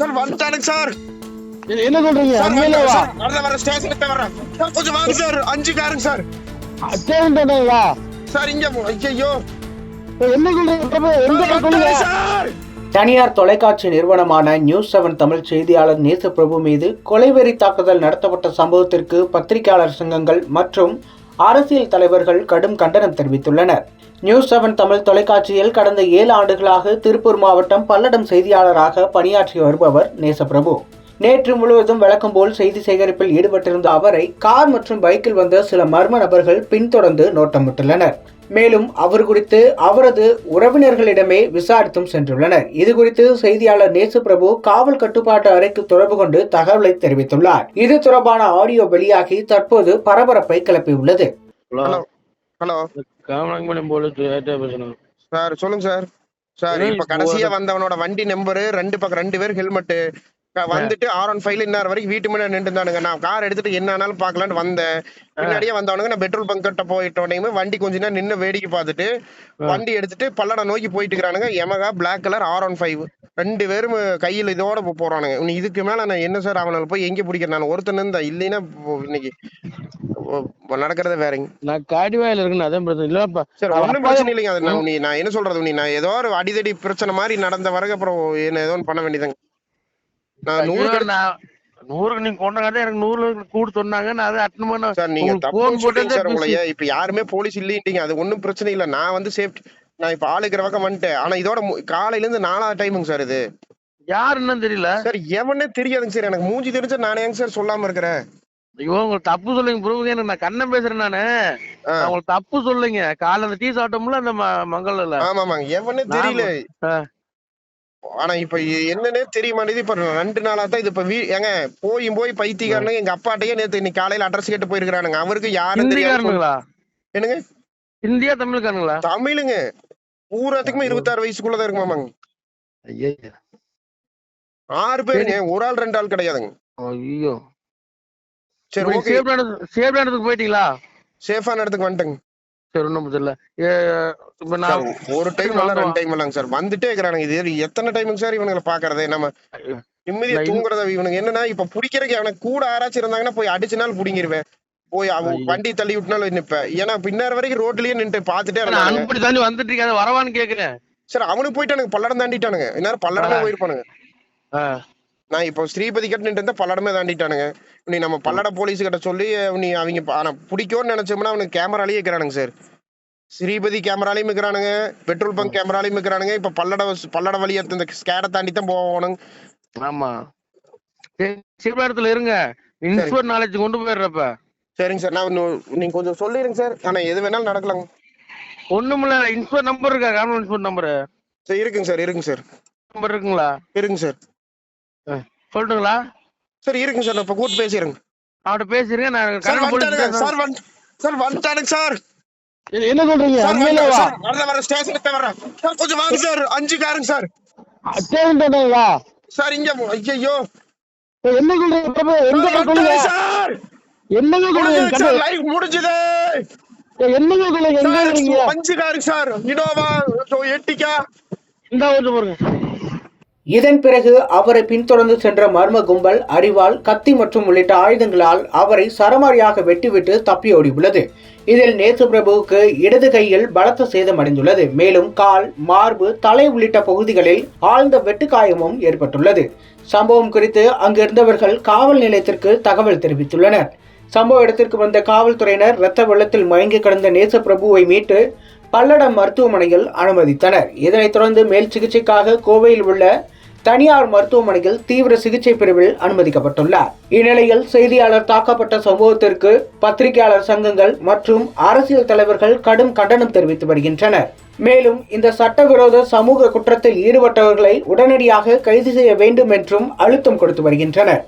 Sir வந்துட்டானுங்க sir என்ன சொல்றீங்க? சார் உண்மையிலேவா சார், வரேன் வரேன் ஸ்டேஷனுக்கு வரேன் சார் கொஞ்சம் வாங்க சார் அஞ்சு காருங்க சார் அச்சேன் தானேங்களா சார் இங்க ஐயோ என்ன சொல்றீங்க? பிரபு, எங்க சொல்லுங்க சார் தனியார் தொலைக்காட்சி நிறுவனமான நியூஸ் செவன் தமிழ் செய்தியாளர் நேசப்பிரபு மீது கொலைவெறி தாக்குதல் நடத்தப்பட்ட சம்பவத்திற்கு பத்திரிகையாளர் சங்கங்கள் மற்றும் அரசியல் தலைவர்கள் கடும் கண்டனம் தெரிவித்துள்ளனர். நியூஸ் செவன் தமிழ் தொலைக்காட்சியில் கடந்த ஏழு ஆண்டுகளாக திருப்பூர் மாவட்டம் பல்லடம் செய்தியாளராக பணியாற்றி வருபவர் நேசப்பிரபு. நேற்று முழுவதும் வழக்கம் போல் செய்தி சேகரிப்பில் ஈடுபட்டிருந்த அவரை கார் மற்றும் பைக்கில் வந்த சில மர்ம நபர்கள் பின்தொடர்ந்து நோட்டமிட்டுள்ளனர். மேலும் அவர் குறித்து அவரது உறவினர்களிடமே விசாரித்தும் சென்றுள்ளனர். இது குறித்து செய்தியாளர் நேசுபிரபு காவல் கட்டுப்பாட்டு அறைக்கு தொடர்பு கொண்டு தகவலை தெரிவித்துள்ளார். இது தொடர்பான ஆடியோ வெளியாகி தற்போது பரபரப்பை கிளப்பியுள்ளது. ஹலோ. காமராஜ்பாளையம் போலீஸ் பேசணும். சார் சொல்லுங்க சார். சார் இப்ப கடைசியா வந்தவனோட வண்டி நம்பரு ரெண்டு பக்கம் ரெண்டு பேர் ஹெல்மெட் வந்துட்டு ஆர் ஒன் ஃபைவ்ல இன்னொரு வரைக்கும் வீட்டு முன்னாடி நின்று இருந்தானுங்க நான் கார் எடுத்துட்டு என்ன ஆனாலும் பாக்கலாம்னு வந்தேன். பின்னாடியே வந்தவனுங்க நான் பெட்ரோல் பங்க் கிட்ட போயிட்ட உடனே வண்டி கொஞ்ச நேரம் நின்னு வேடிக்கை பார்த்துட்டு வண்டி எடுத்துட்டு பல்லடம் நோக்கி போயிட்டு இருக்கானுங்க Yamaha black colour R one five ரெண்டு பேரும் கையில் இதோட போறானுங்க. இனி இதுக்கு மேல நான் என்ன சார் அவனால போய் எங்க பிடிக்கிறேன்? நான் ஒருத்தன் இருந்தா இல்லைன்னா இன்னைக்கு நடக்கிறதே வேறங்க. நான் காடிவாயில இருக்கேன் அதான் பிரச்சனை. இல்லப்பா சரி அப்பா- பிரச்சனை இல்லைங்க. அது நான் நான் என்ன சொல்றது நீ நான் ஏதோ ஒரு அடிதடி பிரச்சனை மாதிரி நடந்த வரைக்கும் அப்புறம் என்ன ஏதோ பண்ண வேண்டியதாங்க. நான் நூறுக்கு நீங்க கொண்டாங்க எனக்கு நூறு கூடு சொன்னாங்க. நான் அதை அட்டன் பண்ண சார் நீங்க தப்பு உங்களைய. இப்ப யாருமே போலீஸ் இல்லைட்டீங்க அது ஒண்ணும் பிரச்சனை இல்ல. நான் வந்து சேஃப்டி நான் இப்ப ஆள் இருக்கிற பக்கம் வந்துட்டேன். ஆனா இதோட காலையில இருந்து நாலாவது டைமுங்க சார் இது. யாருன்னு தெரியல. சார் எவனே தெரியாதுங்க சார். எனக்கு மூஞ்சி தெரிஞ்சா நானே ஏங்க சார் சொல்லாம இருக்கிறேன்? ஐயோ உங்களுக்கு தப்பு சொல்லுங்க ப்ரூவ் எனக்கு நான் கண்ணன் பேசுறேன் நானு. உங்களுக்கு தப்பு சொல்லுங்க. காலைல டீ சாப்பிட்டோம்ல அந்த மங்கல்ல ஆமாமாங்க. எவனே தெரியல. ஆனா இப்ப என்னன்னே தெரிய மாட்டேங்குது இப்ப ரெண்டு நாளா தான் இது இப்ப வீ ஏங்க போயும் போய் பைத்தியக்காரனுங்க எங்க அப்பாட்டையே நேத்து இன்னைக்கு காலையில அட்ரஸ் கேட்டு போயிருக்கானுங்க அவருக்கு யாரும் தெரியாது ஹிந்திக்காரனுங்களா? என்னங்க? இந்தியா தமிழ்காரனுங்களா தமிழுங்க. பூராத்துக்குமே இருபத்தாறு வயசுக்குள்ளதான் இருக்கு மாமாங்க ஐயா ஆறு பேருங்க. ஒரு ஆள் ரெண்டு ஆள் கிடையாதுங்க. ஐயோ. சரி ஓகே. சேஃப் சேஃப் இடத்துக்கு போயிட்டீங்களா? சேஃபான இடத்துக்கு வந்துட்டேங்க. சரி ஒண்ணும் பிரச்சனை இல்ல. ஏ, இப்ப நான் ஒரு டைம் இல்ல ரெண்டு டைம் இல்லைங்க சார். வந்துட்டே இருக்கிறானுங்க. இது எத்தனை டைமுங்க சார் இவனுங்களை பாக்குறது நம்ம நிம்மதியா தூங்குறத இவனுங்க? என்னன்னா இப்ப பிடிக்கிறதுக்கு அவனுக்கு கூட யாராச்சும் இருந்தாங்கன்னா போய் அடிச்சுனாலும் புடிங்கிருவேன். போய் அவன். வண்டி தள்ளி விட்டுனாலும் நிப்பேன். ஏன்னா பின்னார் வரைக்கும் ரோட்லயே நின்று பாத்துட்டே நான் இருந்தாங்க அனுப்பி தாண்டி வந்துட்டு இருக்கேன் அது வரவான்னு கேக்குறேன். சார் அவனுக்கு போயிட்டானுங்க. பல்லடம் தாண்டிட்டானுங்க. இந்நேரம் பல்லடமே. போயிருப்பானுங்க. ஆ. நான் இப்போ ஸ்ரீபதி கிட்ட இருந்தா பல்லடமே தாண்டிட்டானுங்க. நீ நம்ம பல்லட போலீஸ் கிட்ட சொல்லி நீ அவங்க ஆனா பிடிக்கும்னு நினைச்சோம்னா அவனுக்கு கேமராலேயே இருக்கிறானுங்க சார். ஸ்ரீபதி கேமராலையும் இருக்கிறானுங்க பெட்ரோல் பங்க் கேமராலையும் இருக்கிறானுங்க. இப்ப பல்லட பல்லட வழியா இந்த ஸ்கேடை தாண்டி தான் போகணும் ஆமா இடத்துல இருங்க. இன்ஸ்போர்ட் நாலேஜ் கொண்டு போயிடுறப்ப. சரிங்க சார். நான் நீங்க கொஞ்சம் சொல்லிடுங்க சார். ஆனா எது வேணாலும் நடக்கலாங்க. ஒண்ணுமில்ல இன்ஸ்போர்ட் நம்பர் இருக்கா? கவர்மெண்ட் இன்ஸ்போர்ட் நம்பர் சார் இருக்குங்க சார் இருக்குங்க சார். நம்பர் இருக்குங்களா? இருக்குங்க சார். சொல்லட்டுங்களா சார் இருக்குங்க சார் இப்ப கூட்டு பேசிடுங்க அவட்ட பேசிருங்க நான் சார் வந்துட்டானுங்க சார் வந்து சார் வந்துட்டானுங்க சார். என்ன சொல்றீங்க? சார், வரேன் வரேன் ஸ்டேஷனுக்கு வரேன். சார் கொஞ்சம் வாங்க சார் அஞ்சு காருங்க சார். அச்சேன் தானேங்களா சார் இங்க ஐயோ என்ன சொல்றீங்க? எங்க சொல்லுங்க சார் என்னங்க சொல்றீங்க? முடிஞ்சது சார் லைவ் முடிஞ்சது. என்னங்க சொல்லுங்க எங்க இருக்கீங்க அஞ்சு காருங்க சார். இனோவா எட்டிக்கா இந்த வந்து பாருங்க. இதன் பிறகு அவரை பின்தொடர்ந்து சென்ற மர்ம கும்பல் அரிவாள் கத்தி மற்றும் உள்ளிட்ட ஆயுதங்களால் அவரை சரமாரியாக வெட்டிவிட்டு தப்பியோடியுள்ளது இதில் நேசு பிரபுவுக்கு இடது கையில் பலத்த சேதம் அடைந்துள்ளது. மேலும் கால் மார்பு தலை உள்ளிட்ட பகுதிகளில் ஆழ்ந்த வெட்டுக்காயமும் ஏற்பட்டுள்ளது. சம்பவம் குறித்து அங்கிருந்தவர்கள் காவல் நிலையத்திற்கு தகவல் தெரிவித்துள்ளனர். சம்பவ இடத்திற்கு வந்த காவல்துறையினர் இரத்த வெள்ளத்தில் மயங்கி கிடந்த நேச பிரபுவை மீட்டு பல்லடம் மருத்துவமனையில் அனுமதித்தனர். இதனைத் தொடர்ந்து மேல் சிகிச்சைக்காக கோவையில் உள்ள தனியார் மருத்துவமனையில் தீவிர சிகிச்சை பிரிவில் அனுமதிக்கப்பட்டுள்ளார். இந்நிலையில் செய்தியாளர் தாக்கப்பட்ட சம்பவத்திற்கு பத்திரிகையாளர் சங்கங்கள் மற்றும் அரசியல் தலைவர்கள் கடும் கண்டனம் தெரிவித்து வருகின்றனர். மேலும் இந்த சட்டவிரோத சமூக குற்றத்தில் ஈடுபட்டவர்களை உடனடியாக கைது செய்ய வேண்டும் என்றும் அழுத்தம் கொடுத்து வருகின்றனர்.